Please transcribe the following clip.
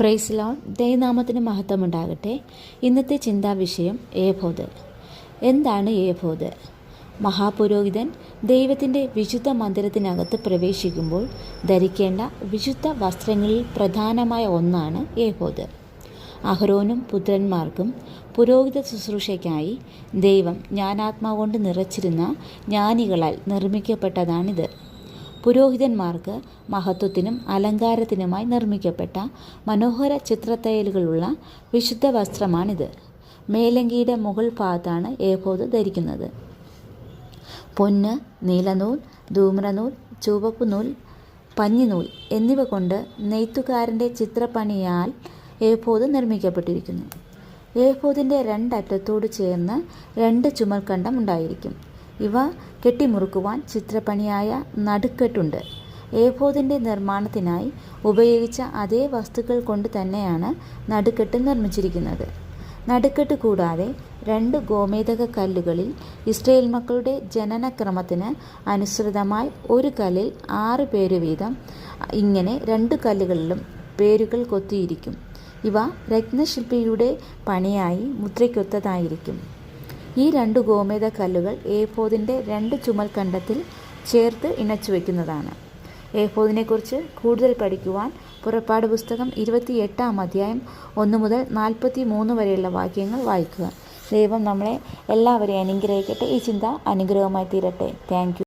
Price loan ദൈവനാമത്തിന് മഹത്വമുണ്ടാകട്ടെ. ഇന്നത്തെ ചിന്താവിഷയം ഏഭോത് എന്താണ് ഏഭോത് മഹാപുരോഹിതൻ ദൈവത്തിന്റെ വിശുദ്ധ മന്ദിരത്തിനകത്ത് പ്രവേശിക്കുമ്പോൾ ധരിക്കേണ്ട വിശുദ്ധ വസ്ത്രങ്ങളിൽ പ്രധാനമായ ഒന്നാണ് ഏഭോത് അഹ്റോനും പുത്രന്മാർക്കും പുരോഹിത ശുശ്രൂഷയ്ക്കായി ദൈവം ജ്ഞാനാത്മാവ് കൊണ്ട് നിറച്ചിരുന്ന ജ്ഞാനികളാൽ നിർമ്മിക്കപ്പെട്ടതാണിത്. പുരോഹിതന്മാർക്ക് മഹത്വത്തിനും അലങ്കാരത്തിനുമായി നിർമ്മിക്കപ്പെട്ട മനോഹര ചിത്രത്തയ്യലുകളുള്ള വിശുദ്ധ വസ്ത്രമാണിത് മേലങ്കിയുടെ മുകൾ ഭാഗത്താണ് ഏബോധ ധരിക്കുന്നത്. പൊന്ന് നീലനൂൽ ധൂമ്രനൂൽ ചുവപ്പ് നൂൽ പഞ്ഞിനൂൽ എന്നിവ കൊണ്ട് നെയ്ത്തുകാരന്റെ ചിത്രപ്പണിയാൽ ഏബോധ് നിർമ്മിക്കപ്പെട്ടിരിക്കുന്നു. ഏബോധിന്റെ രണ്ടറ്റത്തോട് ചേർന്ന് രണ്ട് ചുമൽക്കണ്ടം ഉണ്ടായിരിക്കും. ഇവ കെട്ടിമുറുക്കുവാൻ ചിത്രപ്പണിയായ നടുക്കെട്ടുണ്ട്. ഏബോധിന്റെ നിർമ്മാണത്തിനായി ഉപയോഗിച്ച അതേ വസ്തുക്കൾ കൊണ്ട് തന്നെയാണ് നടുക്കെട്ട് നിർമ്മിച്ചിരിക്കുന്നത്. നടുക്കെട്ട് കൂടാതെ രണ്ട് ഗോമേതക കല്ലുകളിൽ ഇസ്രയേൽ മക്കളുടെ ജനനക്രമത്തിന് അനുസൃതമായി ഒരു കല്ലിൽ ആറ് പേര് വീതം ഇങ്ങനെ രണ്ട് കല്ലുകളിലും പേരുകൾ കൊത്തിയിരിക്കും. ഇവ രത്നശില്പിയുടെ പണിയായി മുദ്രയ്ക്കൊത്തതായിരിക്കും. ഈ രണ്ട് ഗോമേത കല്ലുകൾ ഏഫോദിന്റെ രണ്ട് ചുമൽ കണ്ടത്തിൽ ചേർത്ത് ഇണച്ചു വയ്ക്കുന്നതാണ് ഏഫോദിനെക്കുറിച്ച് കൂടുതൽ പഠിക്കുവാൻ പുറപ്പാട് പുസ്തകം ഇരുപത്തിയെട്ടാം അധ്യായം ഒന്ന് മുതൽ നാൽപ്പത്തി മൂന്ന് വരെയുള്ള വാക്യങ്ങൾ വായിക്കുക. ദൈവം നമ്മളെ എല്ലാവരെയും അനുഗ്രഹിക്കട്ടെ. ഈ ചിന്ത അനുഗ്രഹമായി തീരട്ടെ. താങ്ക്